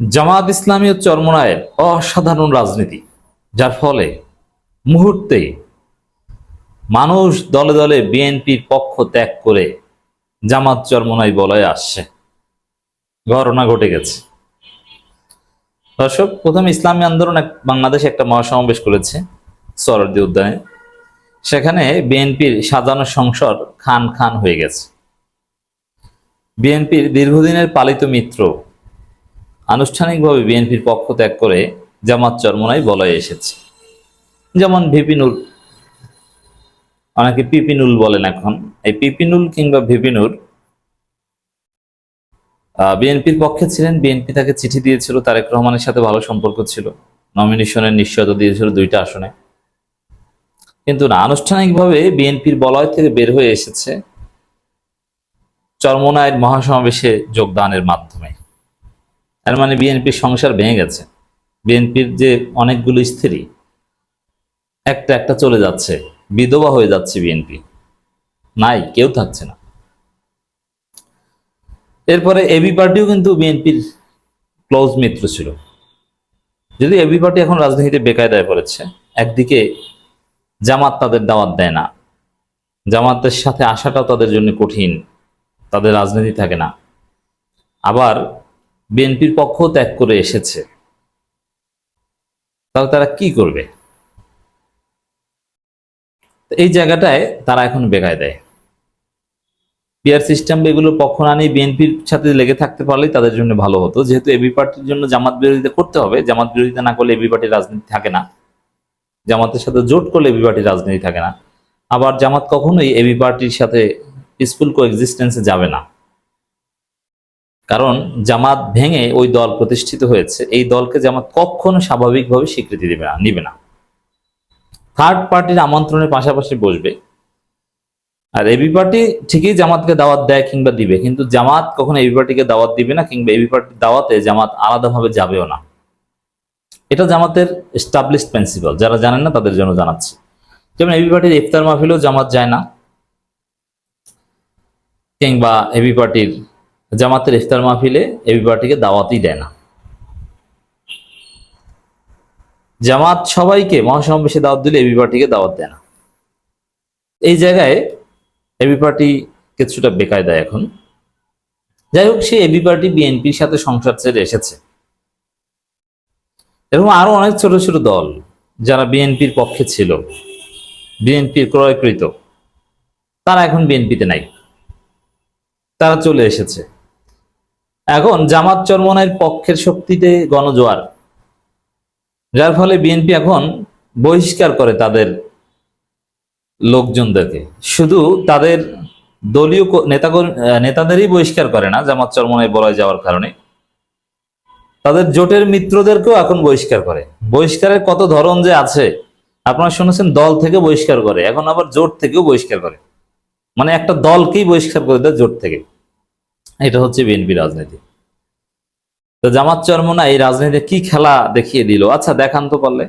জামাত ইসলামী ও চরমনায়ের অসাধারণ রাজনীতি, যার ফলে মুহূর্তে মানুষ দলে দলে বিএনপির পক্ষ ত্যাগ করে জামাত চরমনাই বলয়ে আসছে। ঘটনা ঘটে গেছে। দর্শক, প্রথম ইসলামী আন্দোলন বাংলাদেশে একটা মহাসমাবেশ করেছে সরদি উদ্যানে। সেখানে বিএনপির সাজানো সংসদ খান খান হয়ে গেছে। বিএনপির দীর্ঘদিনের পালিত মিত্র আনুষ্ঠানিকভাবে বিএনপির পক্ষ ত্যাগ করে জামাত চরমনাই বলয়ে এসেছে। যেমন ভিপিনুর অনেকে পিপিনুল বলেন এখন। এই পিপিনুল কিংবা ভিপিনুর বিএনপির পক্ষে ছিলেন, বিএনপি তাকে চিঠি দিয়েছিল, তারেক রহমানের সাথে ভালো সম্পর্ক ছিল। নমিনেশনের নিশ্চয়তা দিয়েছিল দুইটা আসনে। কিন্তু না, আনুষ্ঠানিকভাবে বিএনপির বলয় থেকে বের হয়ে এসেছে চরমনায়ের মহাসমাবেশে যোগদানের মাধ্যমে। এর মানে বিএনপির সংসার ভেঙে গেছে। বিএনপির যে অনেকগুলো স্ত্রী, একটা একটা চলে যাচ্ছে, বিধবা হয়ে যাচ্ছে বিএনপি নাই, কেউ থাকছে না। এরপরে এবি পার্টিও কিন্তু বিএনপির ক্লোজ মিত্র ছিল। যদি এবি পার্টি এখন রাজনীতিতে বেকায়দায় পড়েছে, একদিকে জামাত তাদের দাওয়াত দেয় না, জামাতের সাথে আসাটাও তাদের জন্য কঠিন, তাদের রাজনীতি থাকে না। আবার বিএনপির পক্ষ ত্যাগ করে এসেছে। তাহলে তারা কি করবে? এই জায়গাটায় তারা এখন বেকায় দেয়। পিয়ার সিস্টেম এগুলোর পক্ষ না নিয়ে বিএনপির সাথে লেগে থাকতে পারলেই তাদের জন্য ভালো হতো। যেহেতু এবি পার্টির জন্য জামাত বিরোধিতা করতে হবে, জামাত বিরোধিতা না করলে এবি পার্টির রাজনীতি থাকে না। জামাতের সাথে জোট করলে এবি পার্টির রাজনীতি থাকে না। আবার জামাত কখনোই এবি পার্টির সাথে পিসফুল কো এক্সিস্টেন্সে যাবে না। কারণ জামাত ভেঙে ওই দল প্রতিষ্ঠিত হয়েছে, এই দলকে জামাত কখনো স্বাভাবিকভাবে স্বীকৃতি দেবে না, নিবে না। থার্ড পার্টির আমন্ত্রণের পাশাপাশি বসবে। আর এবি পার্টি ঠিকই জামাতকে দাওয়াত দেয় কিংবা দিবে, কিন্তু জামাত কখনো এবি পার্টিকে দাওয়াত দিবে না কিংবা এবি পার্টির দাওয়াতে জামাত আলাদাভাবে যাবেও না। এটা জামাতের এস্টাবলিশ প্রিন্সিপাল যারা জানেন না তাদের জন্য জানাচ্ছি। যেমন এবি পার্টির ইফতার মাহফিলেও জামাত যায় না, কিংবা এবি পার্টির জামাতের ইফতার মাহফিলে এবি পার্টিকে দাওয়াতই দেয় না। জামাত সবাইকে মহাসমাবেশে দাওয়াত দিলে এবি পার্টিকে দাওয়াত দেয় না। এই জায়গায় এবি পার্টি কিছুটা বেকায়দায় এখন। যাই হোক, সে এবি পার্টি বিএনপির সাথে সংসার ছেড়ে এসেছে। এরকম আরও অনেক ছোট ছোট দল যারা বিএনপির পক্ষে ছিল, বিএনপির ক্রয়কৃত, তারা এখন বিএনপিতে নাই। তারা চলে এসেছে। এখন জামাত চরমনের পক্ষের শক্তিতে গণজোয়ার যার ফলে বিএনপি এখন বহিষ্কার করে তাদের লোকজনদেরকে। শুধু তাদের দলীয় আহ, নেতাদেরই বহিষ্কার করে না জামাত চরমনায় বলা যাওয়ার কারণে। তাদের জোটের মিত্রদেরকেও এখন বহিষ্কার করে। বহিষ্কারের কত ধরন যে আছে আপনারা শুনেছেন দল থেকে বহিষ্কার করে এখন আবার জোট থেকেও বহিষ্কার করে। মানে একটা দলকেই বহিষ্কার করে দেয় জোট থেকে। এটা হচ্ছে বিএনপি রাজনীতি। তো জামাত চরমনা এই রাজনীতিতে কি খেলা দেখিয়ে দিল? আচ্ছা দেখান তো পারলে।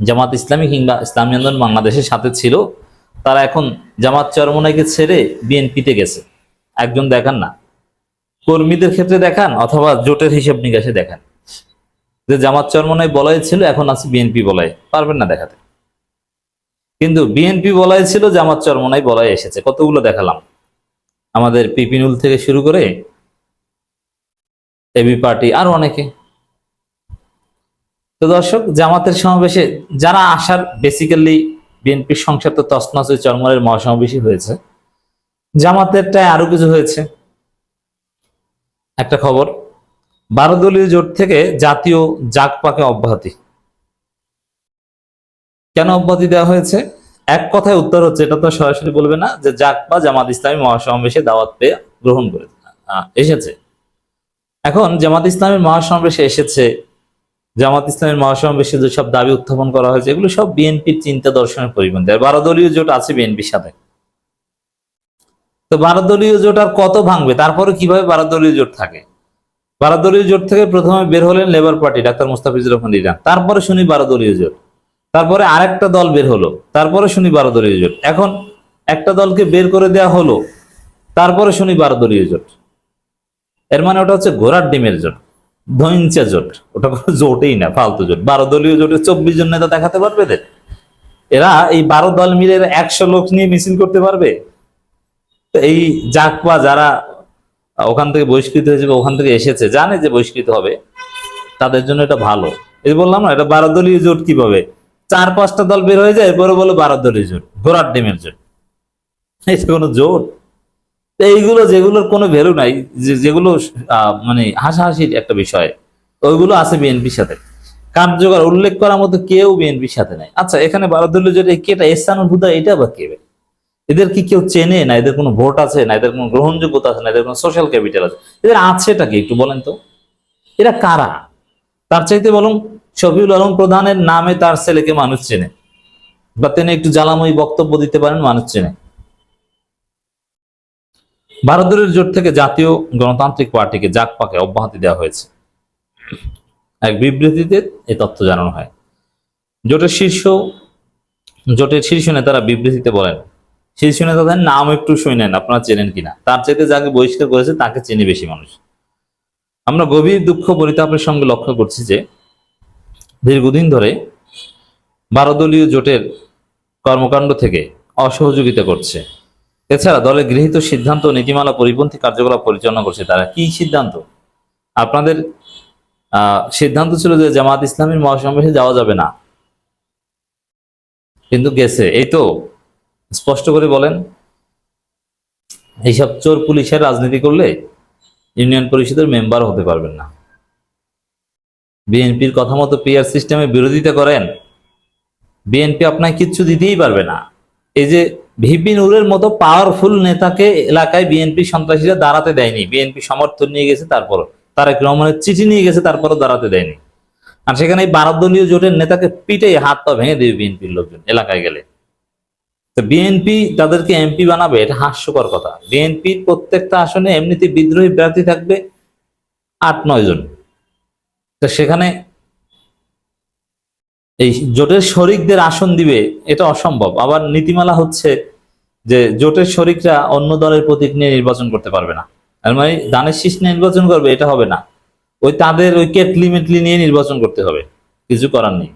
জামাত ইসলামী কিংবা ইসলামী আন্দোলন বাংলাদেশের সাথে ছিল, তারা এখন জামাত চরমনাইকে ছেড়ে বিএনপিতে গেছে। একজন দেখান না। কর্মীদের ক্ষেত্রে দেখান অথবা জোটের হিসেব নিকাশে দেখান। যে জামাত চরমনাই বলয় ছিল, এখন আছে বিএনপি বলয় পারবেন না দেখাতে। কিন্তু বিএনপি বলয় ছিল, জামাত চরমনাই বলয় এসেছে। কতগুলো দেখালাম। আমাদের পিপিনুল থেকে শুরু করে এবি পার্টি আরও অনেকে। তো দর্শক, জামাতের সমাবেশে যারা আসার বেসিক্যালি বিএনপির সংসার তো তসনস মহাসমাবেশই হয়েছে। জামাতেরটায় আরও কিছু হয়েছে। একটা খবর, বারো দলীয় জোট থেকে জাতীয় জাক পাকে অব্যাহতি। কেন অব্যাহতি দেওয়া হয়েছে? এক কথায় উত্তর হচ্ছে, এটা তো সরাসরি বলবে না, যে জাক বা জামাত ইসলামী মহাসমাবেশে দাওয়াত পেয়ে গ্রহণ করে এসেছে। এখন জামাত ইসলামের মহাসমাবেশে এসেছে, জামাত ইসলামের মহাসমাবেশে যেসব দাবি উত্থাপন করা হয়েছে, এগুলো সব বিএনপির চিন্তা দর্শনের পরিপন্থী আর বারো দলীয় জোট আছে বিএনপির সাথে। তো বারো দলীয় জোট আর কত ভাঙবে? তারপরে কীভাবে বারো দলীয় জোট থাকে? বারো দলীয় জোট থেকে প্রথমে বের হলেন Labour Party, doctor Mustafizur Rahman Rina তারপরে শুনি বারো দলীয় জোট। তারপরে আরেকটা দল বের হলো, তারপরে শুনি বারো দলীয় জোট এখন একটা দলকে বের করে দেওয়া হলো, তারপরে শুনি বারো দলীয় জোট এর মানে ওটা হচ্ছে ঘোড়ার ডিমের জোট ধৈঞ্চা জোট। ওটা কোনো জোটেই না, ফালতু জোট। বারো দলীয় জোটে চব্বিশ জন নেতা দেখাতে পারবে এদের? এরা এই বারো দল মিলে একশো লোক নিয়ে মিছিল করতে পারবে? এই জাকপা যারা ওখান থেকে বহিষ্কৃত হয়েছে ওখান থেকে এসেছে, জানে যে বহিষ্কৃত হবে, তাদের জন্য এটা ভালো। এই বললাম না, এটা বারো দলীয় জোট কীভাবে? চার, পাঁচটা দল বের হয়ে যায়, এরপরে বলো বারো দলীয় জোট, ঘোড়ার ডিমের জোট। এটা কোনো জোট। এইগুলো যেগুলোর কোনো ভ্যালু নাই যেগুলো মানে হাসাহাসির একটা বিষয়, ওইগুলো আছে বিএনপির সাথে। কার্যকর উল্লেখ করার মতো কেউ বিএনপির সাথে নাই। আচ্ছা এখানে বারো দলীয় জোট কেটা এসানুল হুদা এটা বা কে? এদের কি কেউ চেনে? না, এদের কোনো ভোট আছে? না, এদের কোনো গ্রহণযোগ্যতা আছে? না, এদের কোনো সোশ্যাল ক্যাপিটাল আছে? এদের আছেটা কি? একটু বলেন তো। এরা কারা? তার চাইতে বলুন শফিউল আলম প্রধানের নামে তার ছেলেকে মানুষ চেনে বা তিনি একটু জ্বালাময়ী বক্তব্য দিতে পারেন, মানুষ চেনে। ভারতের জোট থেকে জাতীয় গণতান্ত্রিক পার্টিকে জাকপাকে অব্যাহতি দেওয়া হয়েছে। এক বিবৃতিতে এ তথ্য জানানো হয়। জোটের শীর্ষ জোটের শীর্ষ নেতারা বিবৃতিতে বলেন, শীর্ষ নেতাদের নাম একটু শুনেন, আপনারা চেনেন কিনা? তার চাইতে যাকে বহিষ্কার করেছে তাকে চেনে বেশি মানুষ। আমরা গভীর দুঃখ পরিতাপের সঙ্গে লক্ষ্য করছি যে দীর্ঘদিন ধরে বারো দলীয় জোটের কর্মকাণ্ড থেকে অসহযোগিতা করছে। এছাড়া দলের গৃহীত সিদ্ধান্ত নীতিমালা পরিপন্থী কার্যকলাপ পরিচালনা করছে তারা। কি সিদ্ধান্ত? আপনাদের সিদ্ধান্ত ছিল যে জামাত ইসলামীর মহাসমাবেশে যাওয়া যাবে না। কিন্তু গেছে। এই তো, স্পষ্ট করে বলেন, এইসব চোর পুলিশের রাজনীতি করলে ইউনিয়ন পরিষদের মেম্বার হতে পারবেন না। বিএনপির কথা মতো পিআর সিস্টেমে বিরোধিতা করেন, বিএনপি আপনাকে কিচ্ছু দিতেই পারবে না। এই যে ভিপি নুরের মতো পাওয়ারফুল নেতাকে এলাকায় বিএনপি সন্ত্রাসীরা দাঁড়াতে দেয়নি, বিএনপি সমর্থন নিয়ে গেছে তারপর তারেক রহমানের চিঠি নিয়ে গেছে, তারপরও দাঁড়াতে দেয়নি। আর সেখানে এই বারো দলীয় জোটের নেতাকে পিটে হাত পা ভেঙে দেবে বিএনপির লোকজন এলাকায় গেলে। তো বিএনপি তাদেরকে এমপি বানাবে, এটা হাস্যকর কথা। বিএনপির প্রত্যেকটা আসনে এমনিতে বিদ্রোহী প্রার্থী থাকবে আট, নয় জন। তো সেখানে এই জোটের শরিকদের আসন দিবে, এটা অসম্ভব। আবার নীতিমালা হচ্ছে যে জোটের শরিকরা অন্য দলের প্রতীক নিয়ে নির্বাচন করতে পারবে না। মানে দানের শীষ নির্বাচন করবে, এটা হবে না। ওই তাদের ওই কেটলি মেটলি নিয়ে নির্বাচন করতে হবে, কিছু করার নেই।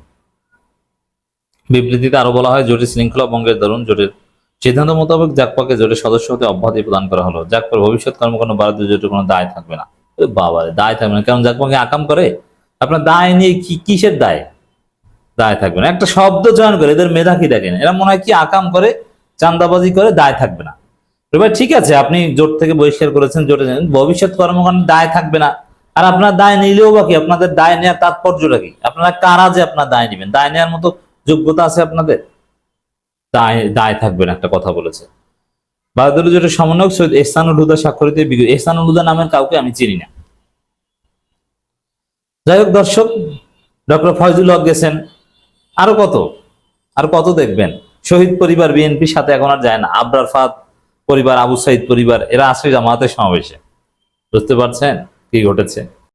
বিবৃতিতে আরও বলা হয়, জোটের শৃঙ্খলা ভঙ্গের দরুন জোটের সিদ্ধান্ত মোতাবেক জাকপাকে জোটের সদস্য হতে অব্যাহতি প্রদান করা হলো। জাকপার ভবিষ্যৎ কর্মকাণ্ড ভারতীয় জোটের কোনো দায় থাকবে না। বাবা দায় থাকবে না। কারণ জাকপাকে আকাম করে? আপনার দায় নিয়ে কি, কিসের দায়? দায় থাকবে না। একটা শব্দ চয়ন করে, এদের মেধা কি দেখেন। এরা মনে হয় কি আকাম করে চান্দাবাজি করে, দায় থাকবে না। এবার ঠিক আছে, আপনি জোট থেকে বহিষ্কার করেছেন, জোটে ভবিষ্যৎ কর্মকাণ্ডে দায় থাকবে না। আর আপনার দায় নিলেও বা কি? আপনাদের দায় নেওয়ার তাৎপর্যটা কি? আপনারা কারা যে আপনার দায় নেবেন? দায় নেওয়ার মতো যোগ্যতা আছে আপনাদের? দায় দায় থাকবে না, একটা কথা বলেছে। বারদলীয় জোটের সমন্বয়ক সৈয়দ এহসানুল হুদা স্বাক্ষরিত এহসানুল হুদা নামের কাউকে আমি চিনি না। যাই হোক দর্শক, ডক্টর ফয়জুল হক গেছেন। আরও কত? আর কত দেখবেন? শহীদ পরিবার বিএনপির সাথে এখন আর যায় না। আবরার ফাদ পরিবার, আবু সাইদ পরিবার, এরা আসে জামাতে সমাবেশে। বুঝতে পারছেন কি ঘটেছে?